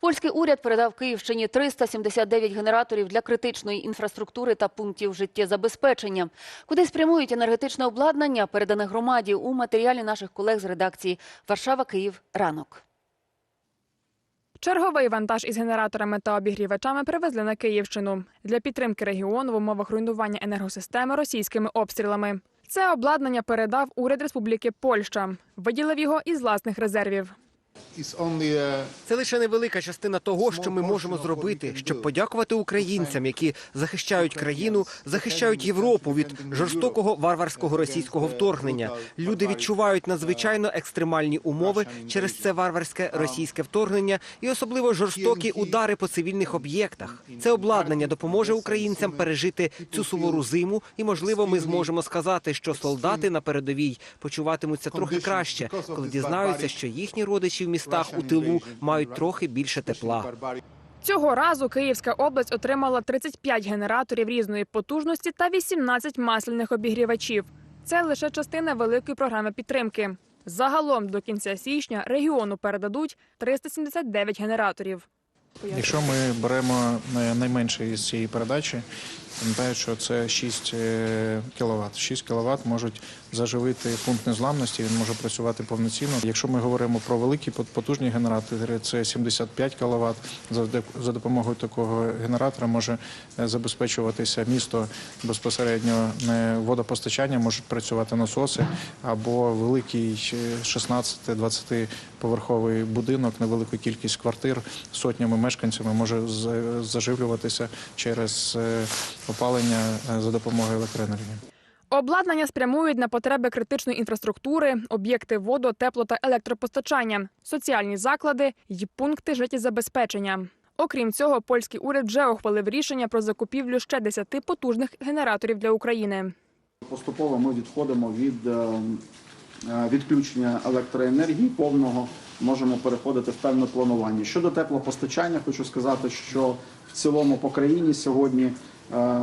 Польський уряд передав Київщині 379 генераторів для критичної інфраструктури та пунктів життєзабезпечення. Куди спрямують енергетичне обладнання, передане громаді у матеріалі наших колег з редакції Варшава, Київ, ранок. Черговий вантаж із генераторами та обігрівачами привезли на Київщину для підтримки регіону в умовах руйнування енергосистеми російськими обстрілами. Це обладнання передав уряд Республіки Польща. Виділив його із власних резервів. Це лише невелика частина того, що ми можемо зробити, щоб подякувати українцям, які захищають країну, захищають Європу від жорстокого варварського російського вторгнення. Люди відчувають надзвичайно екстремальні умови через це варварське російське вторгнення і особливо жорстокі удари по цивільних об'єктах. Це обладнання допоможе українцям пережити цю сувору зиму, і можливо, ми зможемо сказати, що солдати на передовій почуватимуться трохи краще, коли дізнаються, що їхні родичі в містах у тилу мають трохи більше тепла. Цього разу Київська область отримала 35 генераторів різної потужності та 18 масляних обігрівачів. Це лише частина великої програми підтримки. Загалом до кінця січня регіону передадуть 379 генераторів. Якщо ми беремо е, найменше із цієї передачі, пам'ятаю, що це 6 кВт. 6 кВт можуть заживити пункт незламності, він може працювати повноцінно. Якщо ми говоримо про великі пот- потужні генератори, це 75 кВт. За допомогою такого генератора може е, забезпечуватися місто безпосередньо не водопостачання, можуть працювати насоси або великий е, 16-20 поверховий будинок, невелику кількість квартир сотнями мешканцями може заживлюватися через е, опалення е, за допомогою електроенергії. Обладнання спрямують на потреби критичної інфраструктури, об'єкти водо, тепло та електропостачання, соціальні заклади й пункти життєзабезпечення. Окрім цього, польський уряд вже ухвалив рішення про закупівлю ще 10 потужних генераторів для України. Поступово ми відходимо від е, е, відключення електроенергії повного, можемо переходити в певне планування. Щодо теплопостачання, хочу сказати, що в цілому по країні сьогодні е,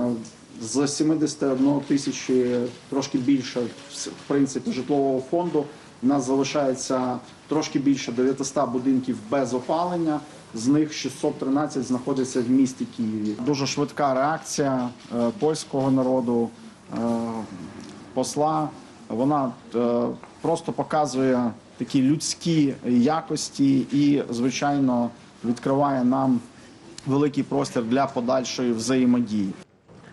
з 71 тисячі трошки більше в принципі житлового фонду. У нас залишається трошки більше 900 будинків без опалення. З них 613 знаходяться в місті Києві. Дуже швидка реакція е, польського народу, е, посла. Вона просто показує такі людські якості і, звичайно, відкриває нам великий простір для подальшої взаємодії.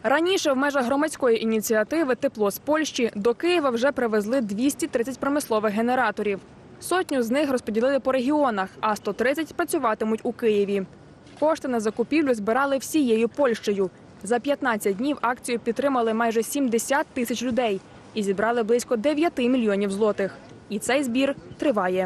Раніше в межах громадської ініціативи Тепло з Польщі до Києва вже привезли 230 промислових генераторів. Сотню з них розподілили по регіонах, а 130 працюватимуть у Києві. Кошти на закупівлю збирали всією Польщею. За 15 днів акцію підтримали майже 70 тисяч людей і зібрали близько 9 мільйонів злотих. І цей збір триває.